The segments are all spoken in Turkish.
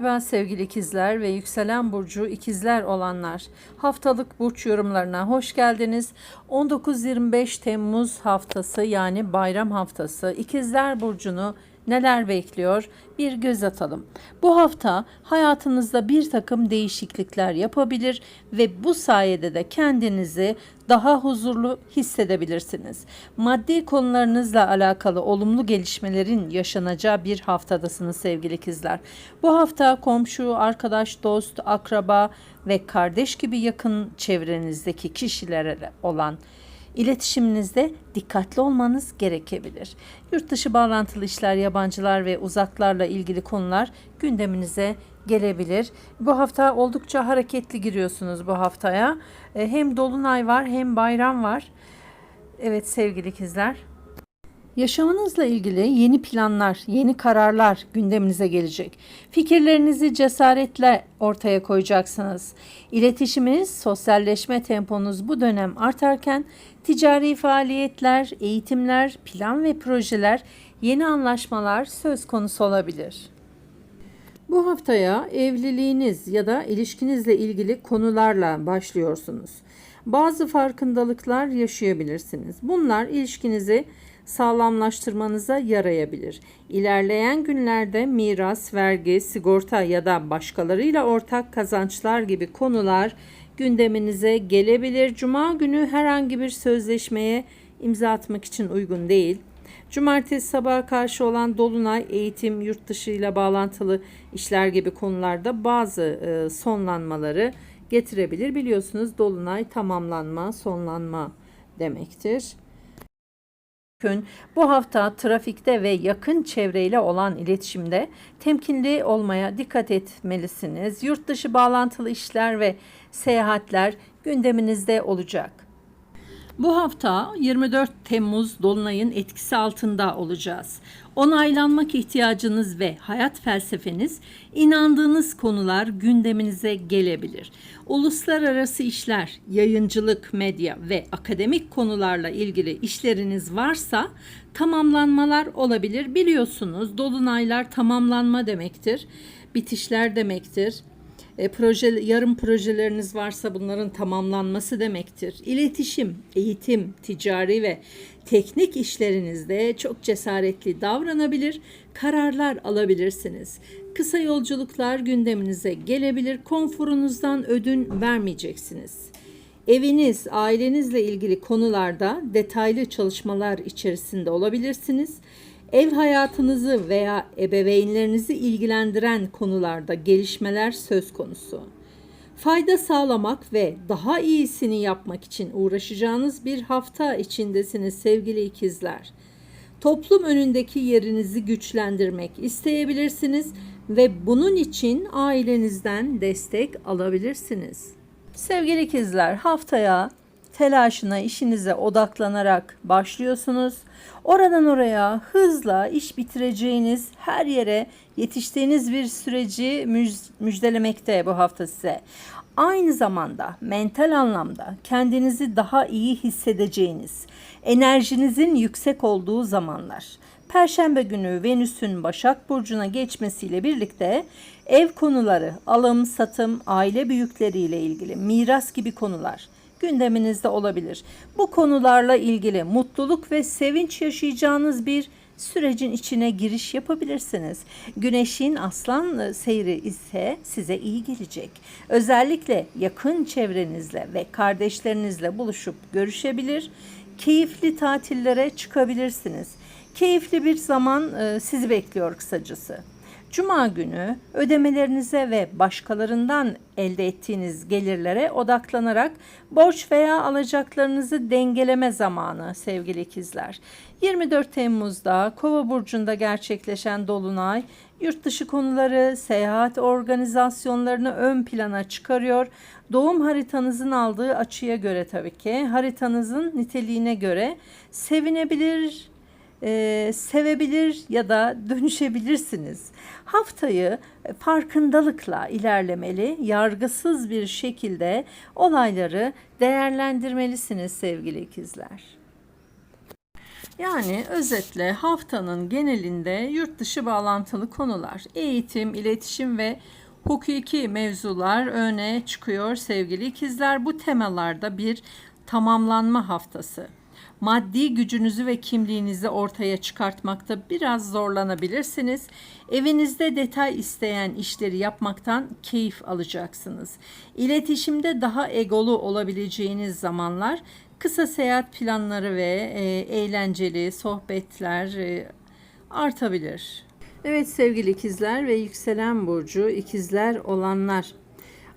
Merhaba sevgili ikizler ve yükselen burcu ikizler olanlar. Haftalık burç yorumlarına hoş geldiniz. 19-25 Temmuz haftası yani bayram haftası ikizler burcunu neler bekliyor bir göz atalım. Bu hafta hayatınızda bir takım değişiklikler yapabilir ve bu sayede de kendinizi daha huzurlu hissedebilirsiniz. Maddi konularınızla alakalı olumlu gelişmelerin yaşanacağı bir haftadasınız sevgili ikizler. Bu hafta komşu, arkadaş, dost, akraba ve kardeş gibi yakın çevrenizdeki kişilere olan İletişiminizde dikkatli olmanız gerekebilir. Yurt dışı bağlantılı işler, yabancılar ve uzaklarla ilgili konular gündeminize gelebilir. Bu hafta oldukça hareketli giriyorsunuz bu haftaya. E, Hem dolunay var hem bayram var. Evet sevgili ikizler. Yaşamınızla ilgili yeni planlar, yeni kararlar gündeminize gelecek. Fikirlerinizi cesaretle ortaya koyacaksınız. İletişiminiz, sosyalleşme temponuz bu dönem artarken ticari faaliyetler, eğitimler, plan ve projeler, yeni anlaşmalar söz konusu olabilir. Bu haftaya evliliğiniz ya da ilişkinizle ilgili konularla başlıyorsunuz. Bazı farkındalıklar yaşayabilirsiniz. Bunlar ilişkinizi sağlamlaştırmanıza yarayabilir. İlerleyen günlerde miras, vergi, sigorta ya da başkalarıyla ortak kazançlar gibi konular gündeminize gelebilir. Cuma günü herhangi bir sözleşmeye imza atmak için uygun değil. Cumartesi sabaha karşı olan dolunay eğitim, yurt dışı ile bağlantılı işler gibi konularda bazı e, sonlanmaları getirebilir. Biliyorsunuz dolunay tamamlanma, sonlanma demektir. Gün bu hafta trafikte ve yakın çevreyle olan iletişimde temkinli olmaya dikkat etmelisiniz. Yurt dışı bağlantılı işler ve seyahatler gündeminizde olacak. Bu hafta 24 Temmuz Dolunay'ın etkisi altında olacağız. Onaylanmak ihtiyacınız ve hayat felsefeniz, inandığınız konular gündeminize gelebilir. Uluslararası işler, yayıncılık, medya ve akademik konularla ilgili işleriniz varsa tamamlanmalar olabilir. Biliyorsunuz dolunaylar tamamlanma demektir, bitişler demektir e, proje yarım projeleriniz varsa bunların tamamlanması demektir. İletişim, eğitim, ticari ve teknik işlerinizde çok cesaretli davranabilir, kararlar alabilirsiniz. Kısa yolculuklar gündeminize gelebilir. Konforunuzdan ödün vermeyeceksiniz. Eviniz, ailenizle ilgili konularda detaylı çalışmalar içerisinde olabilirsiniz. Ev hayatınızı veya ebeveynlerinizi ilgilendiren konularda gelişmeler söz konusu. Fayda sağlamak ve daha iyisini yapmak için uğraşacağınız bir hafta içindesiniz sevgili ikizler. Toplum önündeki yerinizi güçlendirmek isteyebilirsiniz ve bunun için ailenizden destek alabilirsiniz. Sevgili ikizler, haftaya telaşına, işinize odaklanarak başlıyorsunuz. Oradan oraya hızla iş bitireceğiniz, her yere yetiştiğiniz bir süreci müjdelemekte bu hafta size. Aynı zamanda mental anlamda kendinizi daha iyi hissedeceğiniz, enerjinizin yüksek olduğu zamanlar. Perşembe günü Venüs'ün Başak Burcu'na geçmesiyle birlikte ev konuları, alım, satım, aile büyükleriyle ilgili miras gibi konular gündeminizde olabilir. Bu konularla ilgili mutluluk ve sevinç yaşayacağınız bir sürecin içine giriş yapabilirsiniz. Güneşin aslan seyri ise size iyi gelecek. Özellikle yakın çevrenizle ve kardeşlerinizle buluşup görüşebilir, keyifli tatillere çıkabilirsiniz. Keyifli bir zaman e, sizi bekliyor kısacası. Cuma günü ödemelerinize ve başkalarından elde ettiğiniz gelirlere odaklanarak borç veya alacaklarınızı dengeleme zamanı sevgili ikizler. 24 Temmuz'da Kova burcunda gerçekleşen dolunay yurt dışı konuları, seyahat organizasyonlarını ön plana çıkarıyor. Doğum haritanızın aldığı açıya göre tabii ki haritanızın niteliğine göre sevinebilir, e, sevebilir ya da dönüşebilirsiniz. Haftayı farkındalıkla ilerlemeli, yargısız bir şekilde olayları değerlendirmelisiniz sevgili ikizler. Yani özetle haftanın genelinde yurt dışı bağlantılı konular, eğitim, iletişim ve hukuki mevzular öne çıkıyor sevgili ikizler. Bu temalarda bir tamamlanma haftası. Maddi gücünüzü ve kimliğinizi ortaya çıkartmakta biraz zorlanabilirsiniz. Evinizde detay isteyen işleri yapmaktan keyif alacaksınız. İletişimde daha egolu olabileceğiniz zamanlar kısa seyahat planları ve e, eğlenceli sohbetler e, artabilir. Evet sevgili ikizler ve yükselen burcu ikizler olanlar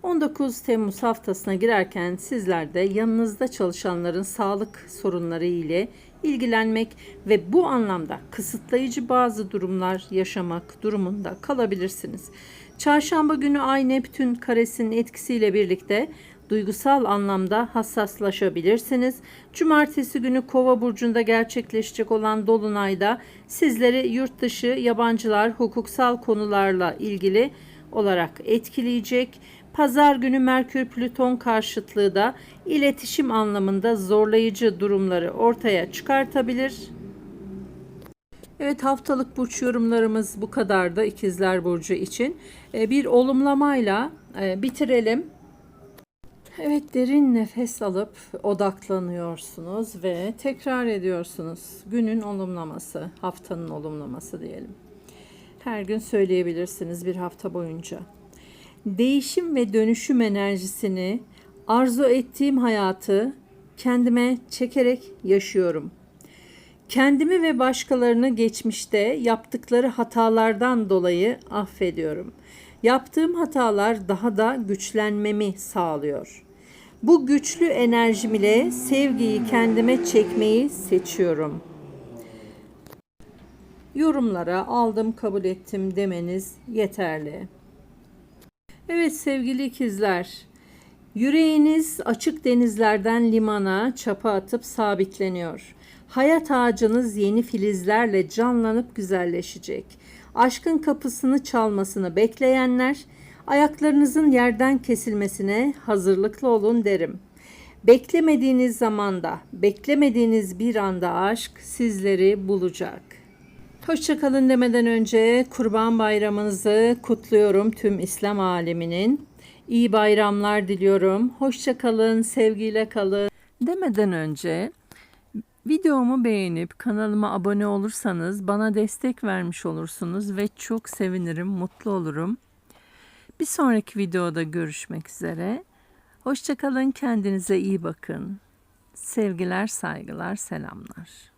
19 Temmuz haftasına girerken sizler de yanınızda çalışanların sağlık sorunları ile ilgilenmek ve bu anlamda kısıtlayıcı bazı durumlar yaşamak durumunda kalabilirsiniz. Çarşamba günü Ay Neptün karesinin etkisiyle birlikte duygusal anlamda hassaslaşabilirsiniz. Cumartesi günü Kova burcunda gerçekleşecek olan dolunayda sizleri yurt dışı yabancılar hukuksal konularla ilgili olarak etkileyecek. Pazar günü Merkür Plüton karşıtlığı da iletişim anlamında zorlayıcı durumları ortaya çıkartabilir. Evet haftalık burç yorumlarımız bu kadar da ikizler burcu için. Ee, Bir olumlamayla e, bitirelim. Evet derin nefes alıp odaklanıyorsunuz ve tekrar ediyorsunuz. Günün olumlaması, haftanın olumlaması diyelim. Her gün söyleyebilirsiniz bir hafta boyunca. Değişim ve dönüşüm enerjisini, arzu ettiğim hayatı kendime çekerek yaşıyorum. Kendimi ve başkalarını geçmişte yaptıkları hatalardan dolayı affediyorum. Yaptığım hatalar daha da güçlenmemi sağlıyor. Bu güçlü enerjim ile sevgiyi kendime çekmeyi seçiyorum. Yorumlara aldım, kabul ettim demeniz yeterli. Evet sevgili ikizler, yüreğiniz açık denizlerden limana çapa atıp sabitleniyor. Hayat ağacınız yeni filizlerle canlanıp güzelleşecek. Aşkın kapısını çalmasını bekleyenler, ayaklarınızın yerden kesilmesine hazırlıklı olun derim. Beklemediğiniz zamanda, beklemediğiniz bir anda aşk sizleri bulacak. Hoşçakalın demeden önce Kurban Bayramınızı kutluyorum tüm İslam aleminin. İyi bayramlar diliyorum. Hoşçakalın, sevgiyle kalın. Demeden önce videomu beğenip kanalıma abone olursanız bana destek vermiş olursunuz ve çok sevinirim, mutlu olurum. Bir sonraki videoda görüşmek üzere. Hoşçakalın, kendinize iyi bakın. Sevgiler, saygılar, selamlar.